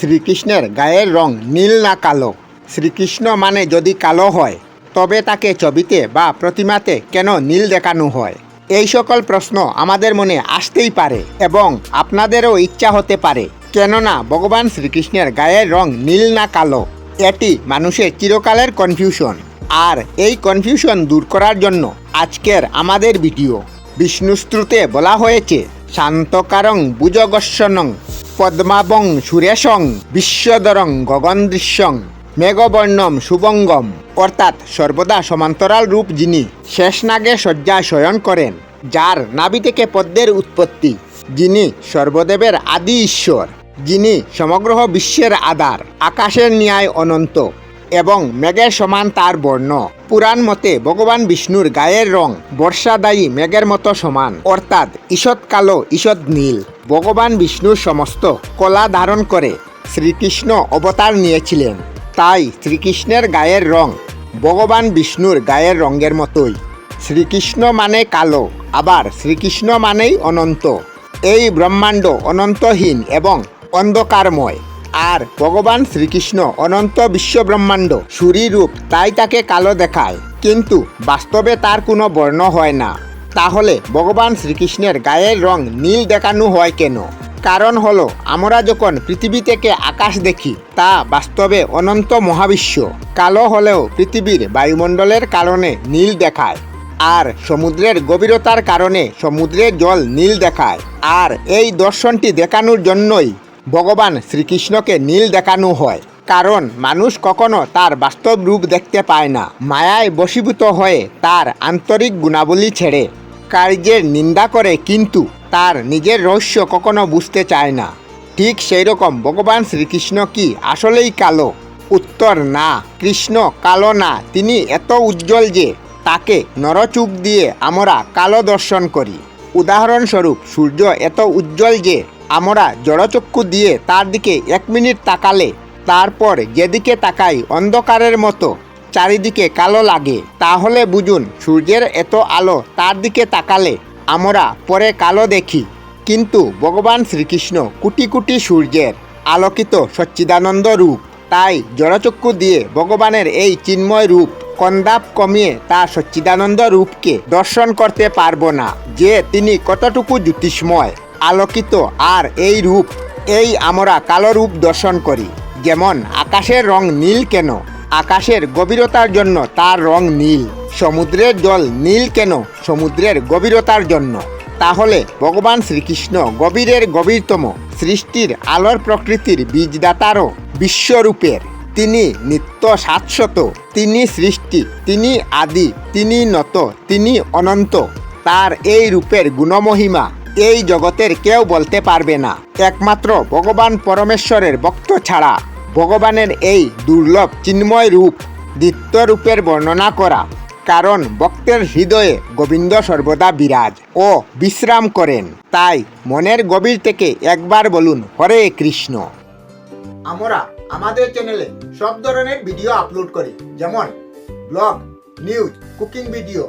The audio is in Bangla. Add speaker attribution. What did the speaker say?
Speaker 1: শ্রীকৃষ্ণের গায়ের রং নীল না কালো? শ্রীকৃষ্ণ মানে যদি কালো হয়, তবে তাকে ছবিতে বা প্রতিমাতে কেন নীল দেখানো হয়? এই সকল প্রশ্ন আমাদের মনে আসতেই পারে এবং আপনাদেরও ইচ্ছা হতে পারে। কেননা ভগবান শ্রীকৃষ্ণের গায়ের রং নীল না কালো, এটি মানুষের চিরকালের কনফিউশন আর এই কনফিউশন দূর করার জন্য আজকের আমাদের ভিডিও বিষ্ণুস্ত্রুতে বলা হয়েছে, শান্তকারং বুজগস্যনং পদ্মাবং সুরেশং, বিশ্বদরং গগনদৃশ্যং, মেঘবর্ণম শুভঙ্গম। অর্থাৎ সর্বদা সমান্তরাল রূপ যিনি শেষনাগে শয্যা শয়ন করেন, যার নাভি থেকে পদ্মের উৎপত্তি। যিনি সর্বদেবের আদি ঈশ্বর, যিনি সমগ্র বিশ্বের আধার, আকাশের ন্যায় অনন্ত। এবং মেঘের সমান তার বর্ণ। পুরাণ মতে ভগবান বিষ্ণুর গায়ের রং বর্ষাদায়ী মেঘের মতো সমান, অর্থাৎ ঈষৎ কালো ঈষৎ নীল। ভগবান বিষ্ণুর সমস্ত কলা ধারণ করে শ্রীকৃষ্ণ অবতার নিয়েছিলেন। তাই শ্রীকৃষ্ণের গায়ের রং ভগবান বিষ্ণুর গায়ের রঙের মতোই। শ্রীকৃষ্ণ মানে কালো, আবার শ্রীকৃষ্ণ মানেই অনন্ত। এই ব্রহ্মাণ্ড অনন্তহীন এবং অন্ধকারময়। আর ভগবান শ্রীকৃষ্ণ অনন্ত বিশ্বব্রহ্মাণ্ড রূপ তাই তাকে কালো দেখায়। কিন্তু বাস্তবে তার কোনো বর্ণ হয় না। তাহলে ভগবান শ্রীকৃষ্ণের গায়ের রং নীল দেখানো হয় কেন? কারণ হলো, আমরা যখন পৃথিবী থেকে আকাশ দেখি, তা বাস্তবে অনন্ত মহাবিশ্ব। কালো হলেও পৃথিবীর বায়ুমণ্ডলের কারণে নীল দেখায়। আর সমুদ্রের গভীরতার কারণে সমুদ্রের জল নীল দেখায়। আর এই দর্শনটি দেখানোর জন্যই ভগবান শ্রীকৃষ্ণকে নীল দেখানো হয়। কারণ মানুষ কখনো তার বাস্তব রূপ দেখতে পায় না। মায়ায় বশীভূত হয়ে তার আন্তরিক গুণাবলী ছেড়ে কার্যের নিন্দা করে কিন্তু তার নিজের রহস্য কখনো বুঝতে চায় না। ঠিক সেই রকম ভগবান শ্রীকৃষ্ণ কি আসলেই কালো? উত্তর না। কৃষ্ণ কালো না। তিনি এত উজ্জ্বল যে তাকে নরচুক দিয়ে আমরা কালো দর্শন করি। উদাহরণস্বরূপ সূর্য এত উজ্জ্বল যে আমরা জড়চক্ষু দিয়ে তার দিকে এক মিনিট তাকালে, তারপর যেদিকে তাকাই অন্ধকারের মতো, চারিদিকে কালো লাগে। তাহলে বুঝুন, সূর্যের এত আলো তার দিকে তাকালে আমরা পরে কালো দেখি। কিন্তু ভগবান শ্রীকৃষ্ণ কোটি কোটি সূর্যের আলোকিত সচ্চিদানন্দ রূপ, তাই জড়চক্ষু দিয়ে ভগবানের এই চিন্ময় রূপ কন্দাপ কমিয়ে তা সচ্চিদানন্দ রূপকে দর্শন করতে পারব না, যে তিনি কতটুকু জ্যোতিষ্ময়। আলোকিত আর এই রূপ, এই আমরা কালো রূপ দর্শন করি। যেমন আকাশের রং নীল কেন? আকাশের গভীরতার জন্য তার রং নীল। সমুদ্রের জল নীল কেন? সমুদ্রের গভীরতার জন্য। তাহলে ভগবান শ্রীকৃষ্ণ গভীরের গভীরতম সৃষ্টির আলোর প্রকৃতির বীজদাতারও বিশ্বরূপের। তিনি নিত্য শাশ্বত তিনি সৃষ্টি, তিনি আদি, তিনি নত, তিনি অনন্ত। তার এই রূপের গুণমহিমা এই জগতের কেউ বলতে পারবে না। একমাত্র ভগবান পরমেশ্বরের ভক্ত ছাড়া ভগবানের এই দুর্লভ চিন্ময় রূপ নিত্য রূপের বর্ণনা করা। কারণ ভক্তের হৃদয়ে গোবিন্দ সর্বদা বিরাজ ও বিশ্রাম করেন। তাই মনের গভীর থেকে একবার বলুন, হরে কৃষ্ণ আমরা আমাদের চ্যানেলে সব ধরনের ভিডিও আপলোড করি। যেমন ব্লগ নিউজ কুকিং ভিডিও